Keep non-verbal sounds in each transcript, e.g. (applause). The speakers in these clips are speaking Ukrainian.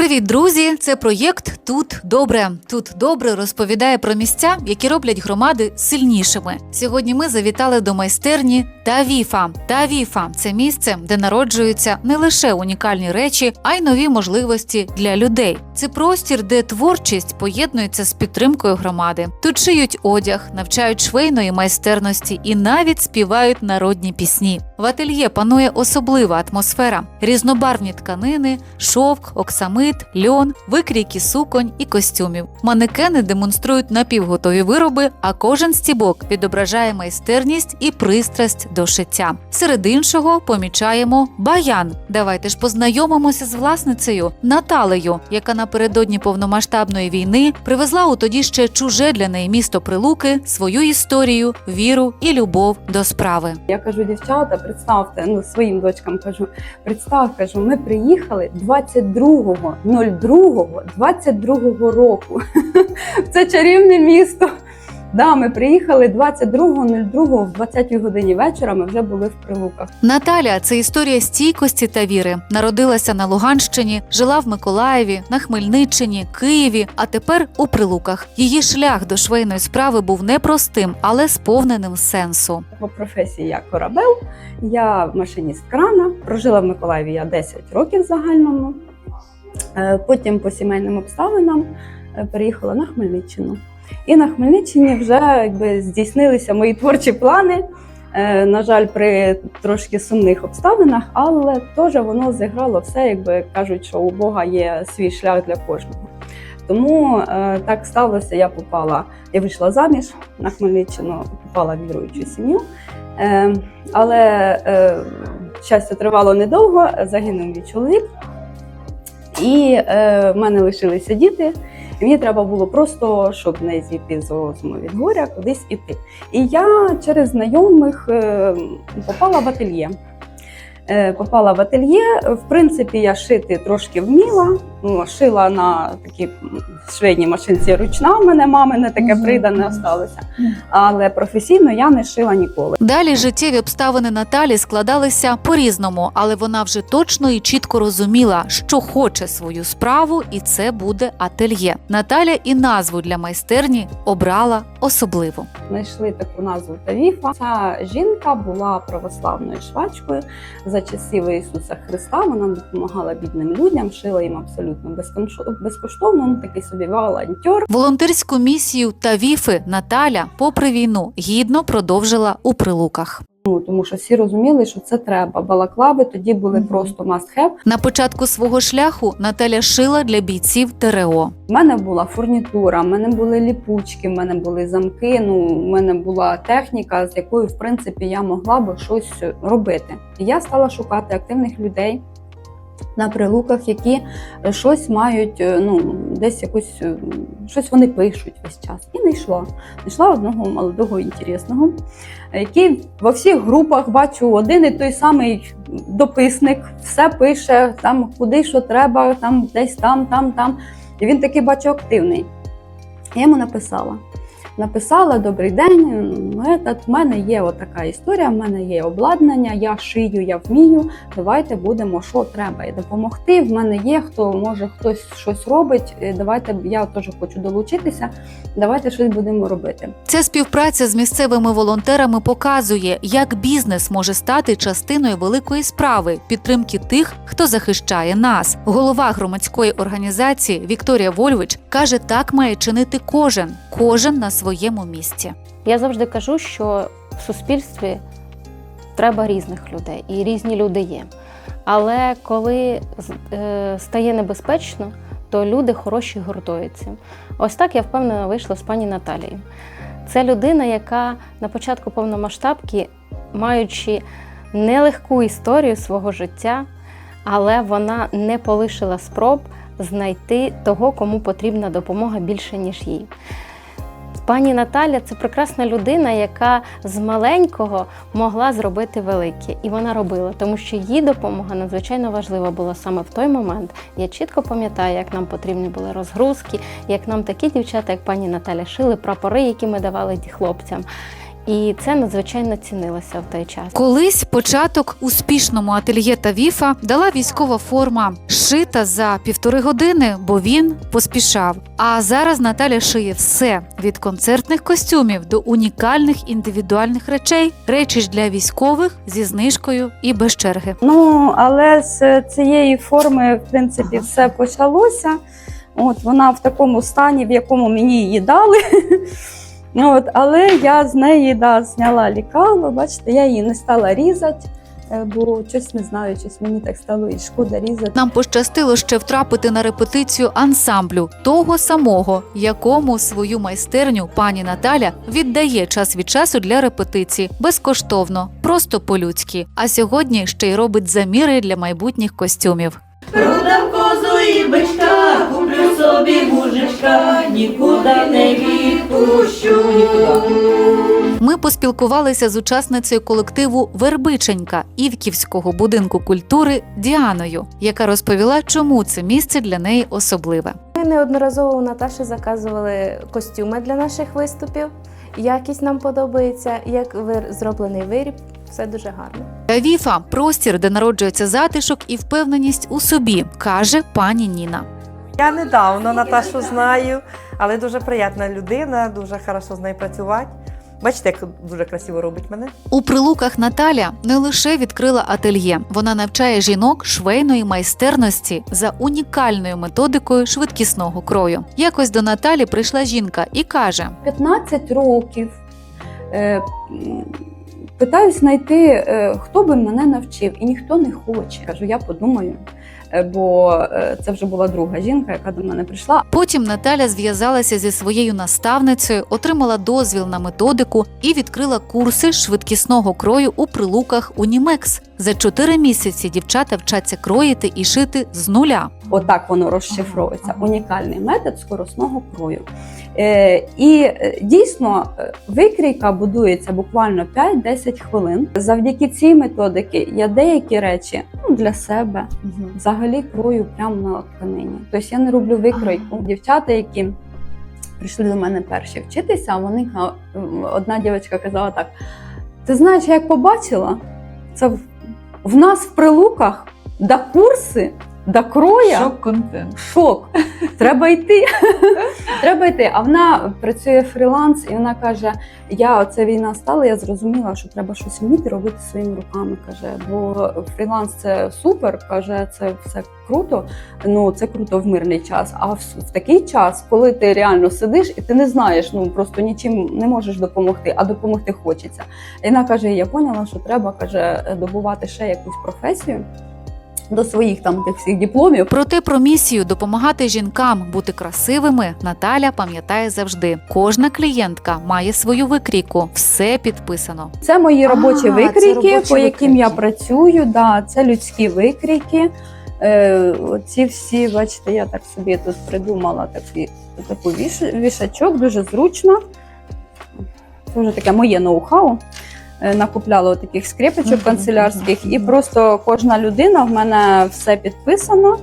Привіт, друзі! Це проєкт Тут добре. Тут добре розповідає про місця, які роблять громади сильнішими. Сьогодні ми завітали до майстерні Тавіфа. Тавіфа це місце, де народжуються не лише унікальні речі, а й нові можливості для людей. Це простір, де творчість поєднується з підтримкою громади. Тут одяг, навчають швейної майстерності і навіть співають народні пісні. В ательє панує особлива атмосфера, різнобарвні тканини, шовк, оксамит, льон, викрійки суконь і костюмів. Манекени демонструють напівготові вироби, а кожен стібок відображає майстерність і пристрасть до шиття. Серед іншого помічаємо баян. Давайте ж познайомимося з власницею Наталею, яка напередодні повномасштабної війни привезла у тоді ще чуже для неї місто Прилуки свою історію, віру і любов до справи. Я кажу, дівчата, представте, ну своїм дочкам кажу, представ, кажу, ми приїхали 22.02 22 року. (laughs) Це чарівне місто. Да, ми приїхали 22.02 в 20 годині вечора. Ми вже були в Прилуках. Наталя це історія стійкості та віри. Народилася на Луганщині, жила в Миколаєві, на Хмельниччині, Києві, а тепер у Прилуках. Її шлях до швейної справи був непростим, але сповненим сенсу. По професії я корабел, я машиніст крана. Прожила в Миколаєві я 10 років в загальному. Е, Потім по сімейним обставинам е, переїхала на Хмельниччину. І на Хмельниччині вже якби здійснилися мої творчі плани. Е, На жаль, при трошки сумних обставинах, але теж воно зіграло все, якби кажуть, що у Бога є свій шлях для кожного. Тому е, так сталося, я попала, я вийшла заміж на Хмельниччину, попала в віруючу сім'ю. Е, але щастя тривало недовго, загинув мій чоловік, і в мене лишилися діти. Мені треба було просто, щоб не зійти з розуму від горя, кудись іти. І я через знайомих е, попала в ательє. Е, Попала в ательє. В принципі, я шити трошки вміла. Ну, шила на такій м, швейній машинці ручна. В мене мамине таке придане осталося. Але професійно я не шила ніколи. Далі життєві обставини Наталі складалися по-різному, але вона вже точно і чітко розуміла, що хоче свою справу, і це буде ательє. Наталя і назву для майстерні обрала особливу. знайшли таку назву Тавіфа. Ця жінка була православною швачкою за часів Ісуса Христа. Вона допомагала бідним людям, шила їм абсолютно безконш- безкоштовно. Ну такий собі волонтер. Волонтерську місію Тавіфи Наталя, попри війну, гідно продовжила у прилуках. Ну тому що всі розуміли, що це треба. Балаклави тоді були просто must have. На початку свого шляху Наталя шила для бійців ТРО. У мене була фурнітура, в мене були ліпучки, в мене були замки. Ну, в мене була техніка, з якою в принципі я могла би щось робити. І я стала шукати активних людей. На прилуках, які щось мають, е, ну десь якусь е, щось вони пишуть весь час. І знайшла. Знайшла одного молодого інтересного, який во всіх групах бачу один і той самий дописник, все пише там, куди що треба, там десь там, там, там. І він такий бачу активний. Я йому написала. Написала добрий день. в мене є отака історія, в мене є обладнання, я шию, я вмію. Давайте будемо, що треба і допомогти. В мене є хто може хтось щось робить. Давайте я теж хочу долучитися. Давайте щось будемо робити. Ця співпраця з місцевими волонтерами показує, як бізнес може стати частиною великої справи підтримки тих, хто захищає нас. Голова громадської організації Вікторія Вольвич каже, так має чинити кожен, кожен на своєму місці. Я завжди кажу, що в суспільстві треба різних людей, і різні люди є. Але коли е, стає небезпечно, то люди хороші гуртуються. Ось так я впевнена вийшла з пані Наталією. Це людина, яка на початку повномасштабки, маючи нелегку історію свого життя, але вона не полишила спроб знайти того, кому потрібна допомога більше, ніж їй. Пані Наталя це прекрасна людина, яка з маленького могла зробити велике, і вона робила, тому що її допомога надзвичайно важлива була саме в той момент. Я чітко пам'ятаю, як нам потрібні були розгрузки, як нам такі дівчата, як пані Наталя, шили прапори, які ми давали хлопцям. І це надзвичайно цінилося в той час. Колись початок успішному ательє Тавіфа дала військова форма, шита за півтори години, бо він поспішав. А зараз Наталя шиє все від концертних костюмів до унікальних індивідуальних речей, речі ж для військових зі знижкою і без черги. Ну, але з цієї форми, в принципі, все почалося. От вона в такому стані, в якому мені її дали. От, але я з неї да, зняла лікало, бачите, я її не стала різати, е, бо щось не знаю, щось мені так стало і шкода різати. Нам пощастило ще втрапити на репетицію ансамблю того самого, якому свою майстерню пані Наталя віддає час від часу для репетиції безкоштовно, просто по-людськи. А сьогодні ще й робить заміри для майбутніх костюмів. Продам козу і бичка, куплю собі мужичка, нікуди не відпущу. Ми поспілкувалися з учасницею колективу Вербиченька Івківського будинку культури Діаною, яка розповіла, чому це місце для неї особливе. Ми неодноразово у Наташі заказували костюми для наших виступів. Якість нам подобається, як вир- зроблений виріб, все дуже гарно. Тавіфа простір, де народжується затишок і впевненість у собі, каже пані Ніна. Я недавно Наташу знаю, але дуже приємна людина, дуже хорошо з нею працювати. Бачите, як дуже красиво робить мене. У прилуках Наталя не лише відкрила ательє, вона навчає жінок швейної майстерності за унікальною методикою швидкісного крою. Якось до Наталі прийшла жінка і каже: 15 років е, питаюсь знайти, е, хто би мене навчив, і ніхто не хоче. Кажу, я подумаю. Е, Бо е, це вже була друга жінка, яка до мене прийшла. Потім Наталя зв'язалася зі своєю наставницею, отримала дозвіл на методику і відкрила курси швидкісного крою у прилуках Унімекс. За чотири місяці дівчата вчаться кроїти і шити з нуля. Отак воно розшифровується. Унікальний метод скоросного крою. Е, і е, дійсно е, викрійка будується буквально 5-10 хвилин. Завдяки цій методики я деякі речі ну, для себе взагалі крою прямо на тканині. Тобто я не роблю викройку. Дівчата, які прийшли до мене перші вчитися, вони одна дівчинка казала так: ти знаєш, я як побачила, це в, в нас в прилуках да курси, да кроя. Шок-контент. Шок. Треба йти. Треба йти. А вона працює фріланс, і вона каже: Я оце війна стала, я зрозуміла, що треба щось вміти робити своїми руками. каже, бо фріланс це супер, каже, це все круто. Ну це круто в мирний час. А в, в такий час, коли ти реально сидиш і ти не знаєш, ну просто нічим не можеш допомогти, а допомогти хочеться. І вона каже: Я поняла, що треба каже добувати ще якусь професію. До своїх там тих всіх дипломів, Проте про місію допомагати жінкам бути красивими Наталя пам'ятає завжди. Кожна клієнтка має свою викрійку, все підписано. Це мої робочі це викрійки, робочі по яким я працюю. Да, це людські викрійки. Е, ці всі, бачите, я так собі тут придумала такий, таку віш, вішачок, дуже зручно. Це вже таке моє ноу-хау. Е, Накупляла таких скрипочок канцелярських, і просто кожна людина в мене все підписано.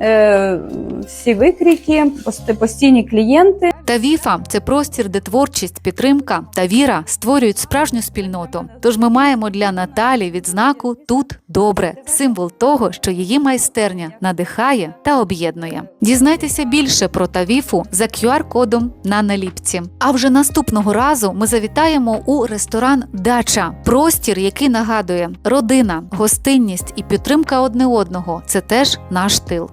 Е, всі викрики, пост- постійні клієнти. Та Віфа це простір, де творчість, підтримка та віра створюють справжню спільноту. Тож ми маємо для Наталі відзнаку тут добре, символ того, що її майстерня надихає та об'єднує. Дізнайтеся більше про Тавіфу за QR-кодом на наліпці. А вже наступного разу ми завітаємо у ресторан Дача, простір, який нагадує родина, гостинність і підтримка одне одного. Це теж наш тил.